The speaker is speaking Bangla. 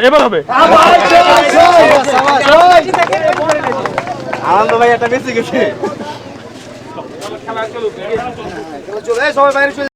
এবার হবে। আনন্দ ভাই একটা বেশি গেছে সবাই বাইরে